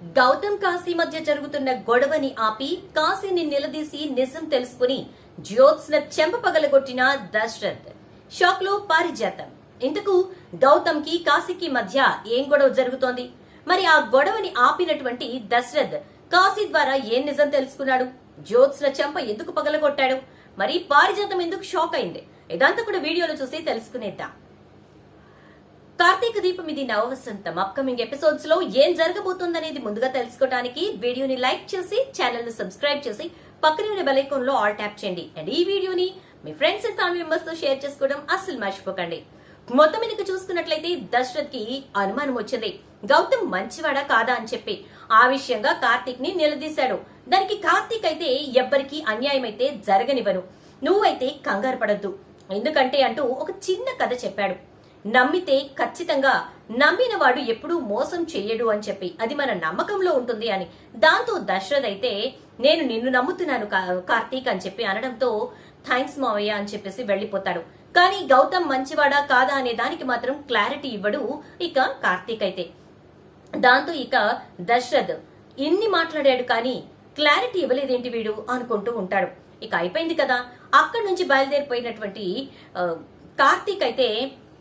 గౌతమ్ కాశీ మధ్య జరుగుతున్న గొడవని ఆపి కాశీని నిలదీసి నిజం తెలుసుకుని జ్యోత్స్న చెంప పగలగొట్టిన దశరథ్. షాక్లో పారిజాతం. ఇంతకు గౌతమ్కి కాశీకి మధ్య ఏం గొడవ జరుగుతోంది? మరి ఆ గొడవని ఆపినటువంటి దశరథ్ కాశీ ద్వారా ఏం నిజం తెలుసుకున్నాడు? జ్యోత్స్న చెంప ఎందుకు పగలగొట్టాడు? మరి పారిజాతం ఎందుకు షాక్ అయింది? ఇదంతా కూడా వీడియోలో చూసి తెలుసుకునేద్దాం. కార్తీక దీపం ఇది నవవసంతం. అప్కమింగ్ ఎపిసోడ్స్లో ఏం జరగబోతోందనేది ముందుగా తెలుసుకోవడానికి వీడియోని లైక్ చేసి ఛానల్ను సబ్స్క్రైబ్ చేసి పక్కనే ఉన్న బెలైకోన్లో ఆల్ ట్యాప్ చేయండి. అండ్ ఈ వీడియోని మీ ఫ్రెండ్స్ అండ్ ఫ్యామిలీ మెంబర్స్తో షేర్ చేసుకోవడం అస్సలు మర్చిపోకండి. మొత్తం మీద చూసుకున్నట్లయితే దశరథ్కి అనుమానం వచ్చింది. గౌతమ్ మంచివాడా కాదా అని చెప్పి. ఆ విషయంగా కార్తీక్ని నిలదీశాడు. దానికి కార్తీక్ అయితే ఎవ్వరికి అన్యాయం అయితే జరగనివ్వను. నువ్వైతే కంగారు పడద్దు. ఎందుకంటే అంటూ ఒక చిన్న కథ చెప్పాడు. నమ్మితే ఖచ్చితంగా నమ్మిన వాడు ఎప్పుడూ మోసం చెయ్యడు అని చెప్పి. అది మన నమ్మకంలో ఉంటుంది అని. దాంతో దశరథ్ అయితే నేను నిన్ను నమ్ముతున్నాను కార్తీక్ అని చెప్పి అనడంతో థ్యాంక్స్ మావయ్య అని చెప్పేసి వెళ్ళిపోతాడు కానీ గౌతమ్ మంచివాడా కాదా అనే దానికి మాత్రం క్లారిటీ ఇవ్వడు ఇక కార్తీక్ అయితే. దాంతో ఇక దశరథ్ ఇన్ని మాట్లాడాడు కానీ క్లారిటీ ఇవ్వలేదేంటి వీడు? అనుకుంటూ ఉంటాడు. ఇక అయిపోయింది కదా. అక్కడి నుంచి బయలుదేరిపోయినటువంటి కార్తీక్ అయితే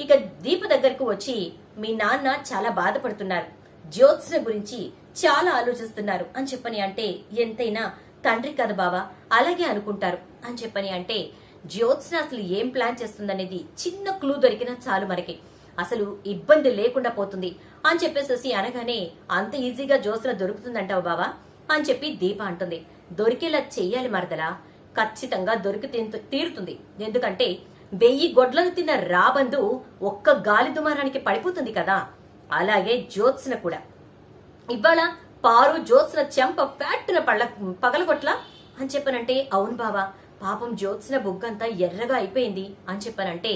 ఇక దీప దగ్గరకు వచ్చి మీ నాన్న చాలా బాధపడుతున్నారు. జ్యోత్స్న గురించి చాలా ఆలోచిస్తున్నారు. అని చెప్పని అంటే ఎంతైనా తండ్రి కదా బావా అలాగే అనుకుంటారు. అని చెప్పని అంటే జ్యోత్స్న అసలు ఏం ప్లాన్ చేస్తుందనేది చిన్న క్లూ దొరికినా చాలు మనకి. అసలు ఇబ్బంది లేకుండా పోతుంది. అని చెప్పేసేసి అనగానే అంత ఈజీగా జ్యోత్స్న దొరుకుతుందంటావు బావా? అని చెప్పి దీప అంటుంది. దొరికేలా చెయ్యాలి మరదలా. ఖచ్చితంగా దొరికి తీరుతుంది. ఎందుకంటే వెయ్యి గొడ్లను తిన్న రాబందు ఒక్క గాలి దుమారానికి పడిపోతుంది కదా. అలాగే జ్యోత్స్న కూడా. ఇవాళ పారు జ్యోత్స్న చెంప ఫ్యాట్న పళ్ళ పగలగొట్ల? అని చెప్పనంటే అవును బావా పాపం జ్యోత్స్న బుగ్గంతా ఎర్రగా అయిపోయింది అని చెప్పనంటే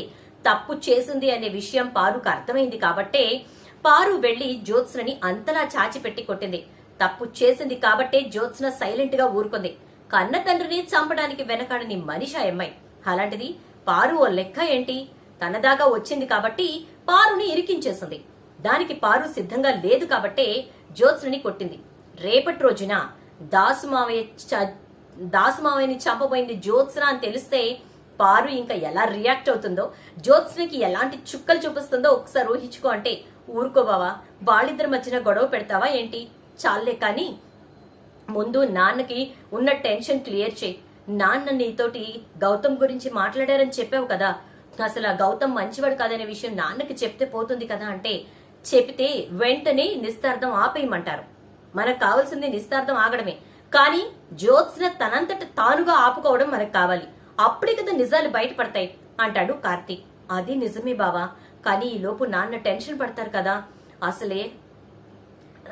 తప్పు చేసింది అనే విషయం పారుకు అర్థమైంది కాబట్టే పారు వెళ్ళి జ్యోత్స్నని అంతలా చాచిపెట్టి కొట్టింది. తప్పు చేసింది కాబట్టే జ్యోత్స్న సైలెంట్గా ఊరుకుంది. కన్న తండ్రిని చంపడానికి వెనకాడని మనిషి అమ్మాయి. అలాంటిది పారు ఓ లెక్క ఏంటి? తనదాకా వచ్చింది కాబట్టి పారుని ఇరికించేసింది. దానికి పారు సిద్ధంగా లేదు కాబట్టే జ్యోత్స్ని కొట్టింది. రేపటి రోజున దాసుమావయ్య చ- దాసుమావయ్యని చంపబోయింది జ్యోత్స్న అని తెలిస్తే పారు ఇంకా ఎలా రియాక్ట్ అవుతుందో జ్యోత్స్నకి ఎలాంటి చుక్కలు చూపిస్తుందో ఒకసారి ఊహించుకో అంటే ఊరుకో బావా. వాళ్ళిద్దరి మధ్యన గొడవ పెడతావా ఏంటి? చాలే కానీ ముందు నాన్నకి ఉన్న టెన్షన్ క్లియర్ చేయి. నాన్న నీతోటి గౌతమ్ గురించి మాట్లాడారని చెప్పావు కదా. అసలు ఆ గౌతమ్ మంచివాడు కాదనే విషయం నాన్నకి చెప్తే పోతుంది కదా అంటే చెప్తే వెంటనే నిస్తార్థం ఆపేయమంటారు. మనకు కావాల్సింది నిస్తార్థం ఆగడమే. కానీ జ్యోత్స్న తనంతట తానుగా ఆపుకోవడం మనకు కావాలి. అప్పుడే కదా నిజాలు బయటపడతాయి అంటాడు కార్తీక్ అది నిజమే బావా. కానీ ఈ లోపు నాన్న టెన్షన్ పడతారు కదా. అసలే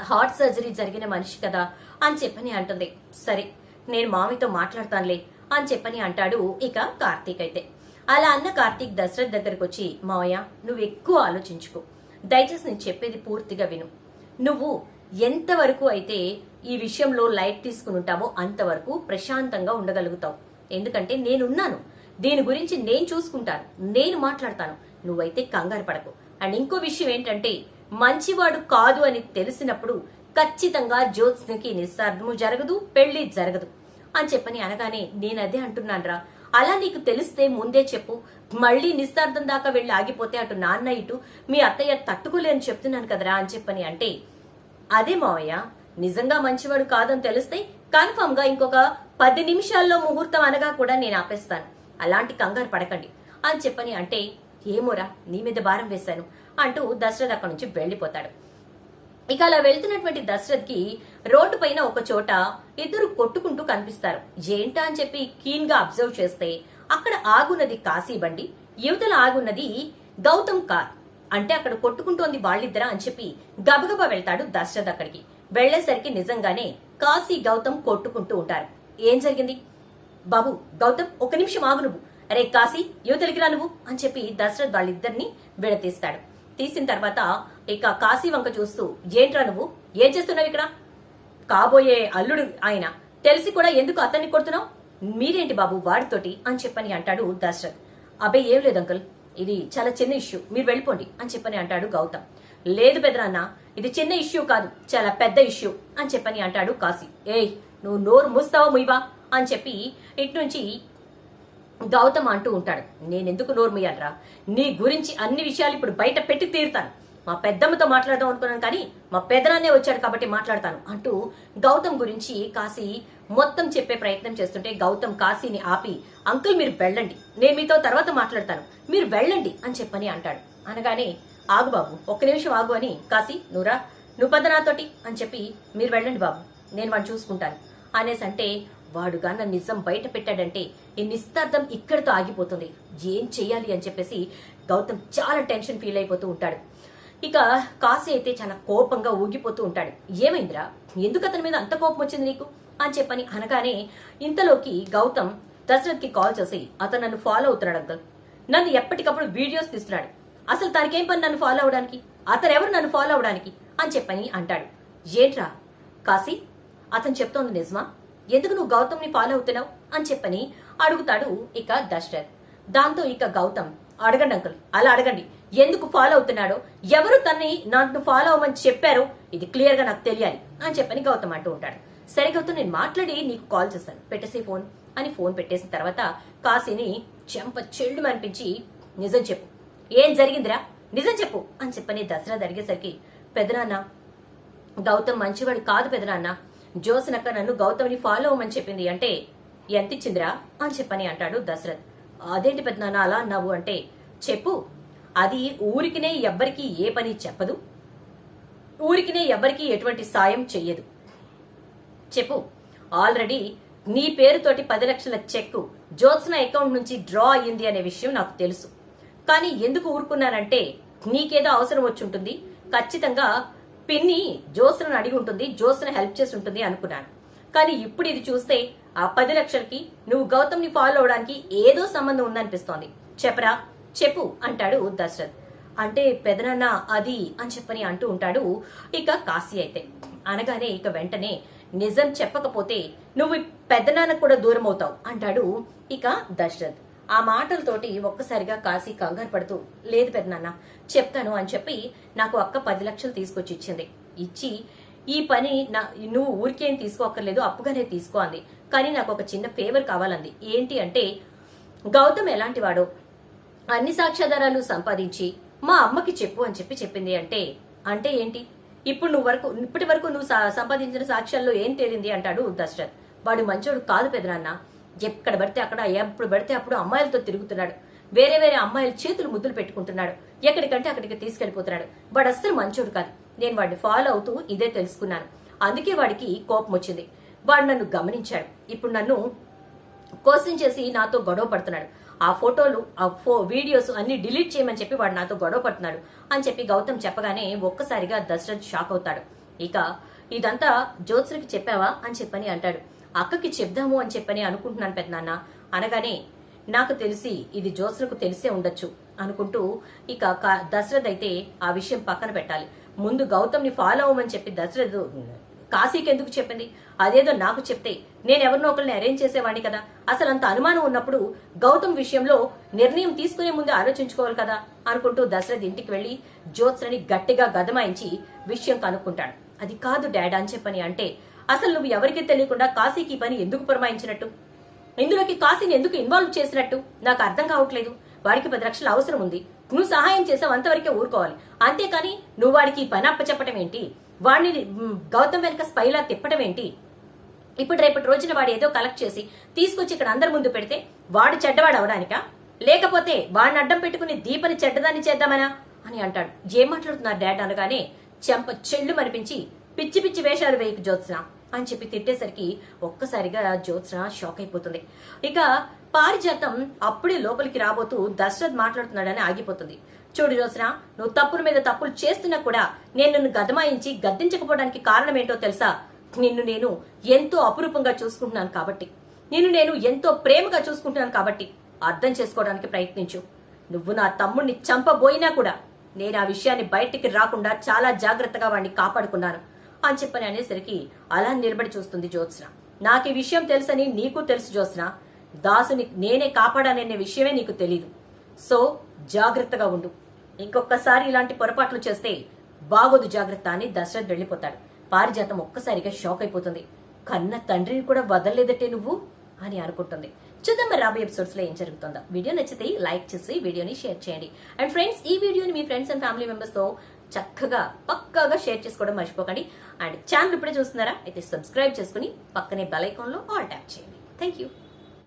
హార్ట్ సర్జరీ జరిగిన మనిషి కదా అని చెప్పని అంటుంది. సరే. నేను మామితో మాట్లాడతానులే అని చెప్పని అంటాడు ఇక కార్తీక్ అయితే. అలా అన్న కార్తీక్ దశరథ్ దగ్గరకు వచ్చి మావయ్య నువ్వు ఎక్కువ ఆలోచించుకో. దయచేసి నేను చెప్పేది పూర్తిగా విను. నువ్వు ఎంతవరకు అయితే ఈ విషయంలో లైట్ తీసుకుని ఉంటావో అంతవరకు ప్రశాంతంగా ఉండగలుగుతావు. ఎందుకంటే నేనున్నాను. దీని గురించి నేను చూసుకుంటాను. నేను మాట్లాడతాను. నువ్వైతే కంగారు పడకు. అండ్ ఇంకో విషయం ఏంటంటే మంచివాడు కాదు అని తెలిసినప్పుడు ఖచ్చితంగా జ్యోత్స్నకి నిస్సార్థము జరగదు పెళ్ళి జరగదు. అని చెప్పని అనగానే నేనదే అంటున్నాను అంటున్నానురా. అలా నీకు తెలిస్తే ముందే చెప్పు. మళ్ళీ నిస్తార్థం దాకా వెళ్ళి ఆగిపోతే అటు నాన్న ఇటు మీ అత్తయ్య తట్టుకోలేని చెప్తున్నాను కదరా అని చెప్పని అంటే అదే మావయ్య నిజంగా మంచివాడు కాదని తెలిస్తే కన్ఫర్మ్గా ఇంకొక పది నిమిషాల్లో ముహూర్తం అనగా కూడా నేను ఆపేస్తాను. అలాంటి కంగారు పడకండి అని చెప్పని అంటే ఏమోరా నీ మీద భారం వేశాను అంటూ దసరా అక్కడి నుంచి వెళ్ళిపోతాడు ఇక అలా వెళ్తున్నటువంటి దశరథ్కి రోడ్డు పైన ఒక చోట ఇద్దరు కొట్టుకుంటూ కనిపిస్తారు. ఏంటా అని చెప్పి కీన్గా అబ్జర్వ్ చేస్తే అక్కడ ఆగున్నది కాశీ బండి యువతల ఆగున్నది గౌతమ్ కార్. అంటే అక్కడ కొట్టుకుంటోంది వాళ్ళిద్దరా అని చెప్పి గబగబా వెళ్తాడు దశరథ్ అక్కడికి. వెళ్ళేసరికి నిజంగానే కాశీ గౌతమ్ కొట్టుకుంటూ ఉంటారు. ఏం జరిగింది? బాబు గౌతమ్ ఒక నిమిషం ఆగు నువ్వు. అరే కాశీ యువతలకి రా నువ్వు అని చెప్పి దశరథ్ వాళ్ళిద్దరిని విడతీస్తాడు తీసిన తర్వాత ఇక కాశీ వంక చూస్తూ ఏంట్రా నువ్వు? ఏం చేస్తున్నావు ఇక్కడ? కాబోయే అల్లుడు ఆయన. తెలిసి కూడా ఎందుకు అతన్ని కొడుతున్నావు? మీరేంటి బాబు వాడితోటి? అని చెప్పని అంటాడు దశరథ్ అబ్బాయి ఏం లేదు అంకుల్. ఇది చాలా చిన్న ఇష్యూ. మీరు వెళ్ళిపోండి. అని చెప్పని అంటాడు గౌతమ్. లేదు పెదనాన్న ఇది చిన్న ఇష్యూ కాదు. చాలా పెద్ద ఇష్యూ. అని చెప్పని అంటాడు కాశీ. ఏయ్ నువ్వు నోరు మూస్తావా ముయ్వా అని చెప్పి ఇటు నుంచి గౌతమ్ అంటూ ఉంటాడు నేనెందుకు ఎందుకు మూయాలరా? నీ గురించి అన్ని విషయాలు ఇప్పుడు బయట పెట్టి తీరుతాను. మా పెద్దమ్మతో మాట్లాడదాం అనుకున్నాను కానీ మా పెదనాన్నే వచ్చాడు కాబట్టి మాట్లాడతాను అంటూ గౌతమ్ గురించి కాశీ మొత్తం చెప్పే ప్రయత్నం చేస్తుంటే గౌతమ్ కాశీని ఆపి అంకుల్ మీరు వెళ్ళండి నేను మీతో తర్వాత మాట్లాడతాను. మీరు వెళ్ళండి అని చెప్పని అంటాడు. అనగానే ఆగు బాబు ఒక్క నిమిషం ఆగు అని కాశీ నూరా నువ్వు పద నాతోటి అని చెప్పి మీరు వెళ్ళండి బాబు నేను వాడిని చూసుకుంటాను అనేసి అంటే వాడు గాన నిజం బయట పెట్టాడంటే ఈ నిస్తార్థం ఇక్కడితో ఆగిపోతుంది. ఏం చెయ్యాలి అని చెప్పేసి గౌతమ్ చాలా టెన్షన్ ఫీల్ అయిపోతూ ఉంటాడు. ఇక కాశీ అయితే చాలా కోపంగా ఊగిపోతూ ఉంటాడు. ఏమైందిరా? ఎందుకు అతని మీద అంత కోపం వచ్చింది నీకు? అని చెప్పని అనగానే ఇంతలోకి గౌతమ్ దశరథ్కి కాల్ చేసి అతను నన్ను ఫాలో అవుతున్నాడు అంకల్ నన్ను ఎప్పటికప్పుడు వీడియోస్ తీస్తున్నాడు. అసలు తనకేం పని నన్ను ఫాలో అవడానికి? అతను ఎవరు నన్ను ఫాలో అవడానికి? అని చెప్పని అంటాడు. ఏంట్రా? కాశీ? అతను చెప్తోంది నిజమా? ఎందుకు నువ్వు గౌతమ్ని ఫాలో అవుతున్నావు అని చెప్పని అడుగుతాడు ఇక దశరథ్. దాంతో ఇక గౌతమ్ అడగండి అంకుల్ అలా అడగండి ఎందుకు ఫాలో అవుతున్నాడో ఎవరు తన్ని నన్ను ఫాలో అవ్వమని చెప్పారో ఇది క్లియర్గా నాకు తెలియాలి అని చెప్పని గౌతమ్ అంటూ ఉంటాడు. సరే గౌతమ్ నేను మాట్లాడి నీకు కాల్ చేస్తాను. పెట్టేసి ఫోన్ అని ఫోన్ పెట్టేసిన తర్వాత కాశీని చెంప చెల్లు అనిపించి నిజం చెప్పు. ఏం జరిగిందిరా? నిజం చెప్పు అని చెప్పని దసరా అడిగేసరికి పెదనాన్న గౌతమ్ మంచివాడు కాదు పెదనాన్న జోసనక్క నన్ను గౌతమ్ని ఫాలో అవ్వమని చెప్పింది అంటే ఎంత ఇచ్చిందిరా అని చెప్పని అంటాడు దశరథ్. అదేంటి పెద్దనాన్న అలా అన్నావు అంటే చెప్పు అది ఊరికినే ఎవ్వరికీ ఏ పని చెప్పదు ఊరికినే ఎవ్వరికీ ఎటువంటి సాయం చెయ్యదు. చెప్పు ఆల్రెడీ నీ పేరుతోటి పది లక్షల చెక్ జ్యోత్స్న అకౌంట్ నుంచి డ్రా అయ్యింది అనే విషయం నాకు తెలుసు. కానీ ఎందుకు ఊరుకున్నానంటే నీకేదో అవసరం వచ్చి ఉంటుంది ఖచ్చితంగా పిన్ని జ్యోత్స్నను అడిగి ఉంటుంది జ్యోత్స్న హెల్ప్ చేసి ఉంటుంది అనుకున్నాను. కానీ ఇప్పుడు ఇది చూస్తే ఆ పది లక్షలకి నువ్వు గౌతమ్ని ఫాలో అవడానికి ఏదో సంబంధం ఉందనిపిస్తోంది. చెప్పరా? చెప్పు అంటాడు దశరథ్. అంటే పెదనాన్న అది అని చెప్పని అంటూ ఉంటాడు ఇక కాశీ అయితే. అనగానే ఇక వెంటనే నిజం చెప్పకపోతే నువ్వు పెద్దనాన్న కూడా దూరం అవుతావు అంటాడు ఇక దశరథ్. ఆ మాటలతోటి ఒక్కసారిగా కాశీ కంగారు పడుతూ లేదు పెద్దనాన్న చెప్తాను అని చెప్పి నాకు అక్క పది లక్షలు తీసుకొచ్చి ఇచ్చింది. ఇచ్చి ఈ పని నా నువ్వు ఊరికేం తీసుకోక్కర్లేదు అప్పుగానే తీసుకో అంది. కానీ నాకు ఒక చిన్న ఫేవర్ కావాలంది. ఏంటి అంటే గౌతమ్ ఎలాంటి వాడో? అన్ని సాక్ష్యాధారాలు సంపాదించి మా అమ్మకి చెప్పు అని చెప్పి చెప్పింది అంటే అంటే ఏంటి? ఇప్పుడు నువ్వు వరకు ఇప్పటి వరకు నువ్వు సంపాదించిన సాక్ష్యాల్లో ఏం తేలింది అంటాడు దశరథ్ వాడు మంచోడు కాదు పెదనాన్న ఎక్కడ పడితే అక్కడ ఎప్పుడు పడితే అప్పుడు అమ్మాయిలతో తిరుగుతున్నాడు. వేరే వేరే అమ్మాయిల చేతులు ముద్దులు పెట్టుకుంటున్నాడు. ఎక్కడికంటే అక్కడికి తీసుకెళ్ళిపోతున్నాడు వాడు అస్సలు మంచోడు కాదు. నేను వాడిని ఫాలో అవుతూ ఇదే తెలుసుకున్నాను. అందుకే వాడికి కోపం వచ్చింది. వాడు నన్ను గమనించాడు. ఇప్పుడు నన్ను కోసం చేసి నాతో గొడవ పడుతున్నాడు. ఆ ఫోటోలు ఆ ఫో వీడియోస్ అన్ని డిలీట్ చేయమని చెప్పి వాడు నాతో గొడవ పడుతున్నాడు అని చెప్పి గౌతమ్ చెప్పగానే ఒక్కసారిగా దశరథ్ షాక్ అవుతాడు. ఇక ఇదంతా జ్యోత్సుకి చెప్పావా అని చెప్పని అంటాడు. అక్కకి చెప్దాము అని చెప్పని అనుకుంటున్నాను పెద్దనాన్న. అనగానే నాకు తెలిసి ఇది జ్యోత్సులకు తెలిసే ఉండొచ్చు అనుకుంటూ ఇక దశరథ్ అయితే ఆ విషయం పక్కన పెట్టాలి. ముందు గౌతమ్ని ఫాలో అవ్వమని చెప్పి దశరథ్ కాశీకి ఎందుకు చెప్పింది? అదేదో నాకు చెప్తే నేను ఎవరినో ఒకరిని అరేంజ్ చేసేవాడిని కదా. అసలు అంత అనుమానం ఉన్నప్పుడు గౌతమ్ విషయంలో నిర్ణయం తీసుకునే ముందు ఆలోచించుకోవాలి కదా అనుకుంటూ దశరథ్ ఇంటికి వెళ్ళి జ్యోత్సని గట్టిగా గదమాయించి విషయం కనుక్కుంటాడు. అది కాదు డాడ్ అని చెప్పని అంటే అసలు నువ్వు ఎవరికీ తెలియకుండా కాశీకి ఈ పని ఎందుకు పురమాయించినట్టు? ఇందులోకి కాశీని ఎందుకు ఇన్వాల్వ్ చేసినట్టు? నాకు అర్థం కావట్లేదు. వాడికి పది లక్షల అవసరం ఉంది. నువ్వు సహాయం చేసావు అంతవరకే ఊరుకోవాలి. అంతేకాని నువ్వు వాడికి పని అప్పచెప్పటం ఏంటి? వాడిని గౌతమ్ వెనక స్పైలా తిప్పటం ఏంటి? ఇప్పుడు రేపటి రోజున వాడు ఏదో కలెక్ట్ చేసి తీసుకొచ్చి ఇక్కడ అందరి ముందు పెడితే వాడు చెడ్డవాడు అవడానికా? లేకపోతే వాడిని అడ్డం పెట్టుకుని దీపని చెడ్డదాన్ని చేద్దామనా? అని అంటాడు. ఏం మాట్లాడుతున్నారు డాడ్ అనగానే చెంప చెల్లు మనిపించి పిచ్చి పిచ్చి వేషాలు వేయకు జ్యోత్స్న. అని చెప్పి తిట్టేసరికి ఒక్కసారిగా జ్యోత్స్న షాక్ అయిపోతుంది. ఇక పారిజాతం అప్పుడే లోపలికి రాబోతూ దశరథ్ మాట్లాడుతున్నాడని ఆగిపోతుంది. చూడు జ్యోత్స్న నువ్వు తప్పుల మీద తప్పులు చేస్తున్నా కూడా నేను నిన్ను గదమాయించి గద్దించకపోవడానికి కారణం ఏంటో తెలుసా? నిన్ను నేను ఎంతో అపురూపంగా చూసుకుంటున్నాను కాబట్టి. నిన్ను నేను ఎంతో ప్రేమగా చూసుకుంటున్నాను కాబట్టి. అర్థం చేసుకోవడానికి ప్రయత్నించు. నువ్వు నా తమ్ముడిని చంపబోయినా కూడా నేను ఆ విషయాన్ని బయటికి రాకుండా చాలా జాగ్రత్తగా వాడిని కాపాడుకున్నాను. అని చెప్పని అనేసరికి అలా నిలబడి చూస్తుంది జ్యోత్స్న. నాకు ఈ విషయం తెలుసని నీకు తెలుసు జ్యోత్స్న. దాసుని నేనే కాపాడాననే విషయమే నీకు తెలీదు. సో జాగ్రత్తగా ఉండు. ఇంకొకసారి ఇలాంటి పొరపాట్లు చేస్తే బాగోదు జాగ్రత్త అని దశరథ్ వెళ్ళిపోతాడు. పారిజాతం ఒక్కసారిగా షాక్ అయిపోతుంది. కన్న తండ్రిని కూడా వదలలేదటే నువ్వు? అని అనుకుంటుంది. చూద్దాం మరి రాబోయే ఎపిసోడ్స్లో ఏం జరుగుతుందో. వీడియో నచ్చితే లైక్ చేసి వీడియోని షేర్ చేయండి. అండ్ ఫ్రెండ్స్ ఈ వీడియోని మీ ఫ్రెండ్స్ అండ్ ఫ్యామిలీ మెంబర్స్తో చక్కగా పక్కాగా షేర్ చేసుకోవడం మర్చిపోకండి. అండ్ ఛానల్ ఇప్పుడే చూస్తున్నారా? అయితే సబ్స్క్రైబ్ చేసుకుని పక్కనే బెల్ ఐకాన్లో ఆల్ ట్యాప్ చేయండి. Thank you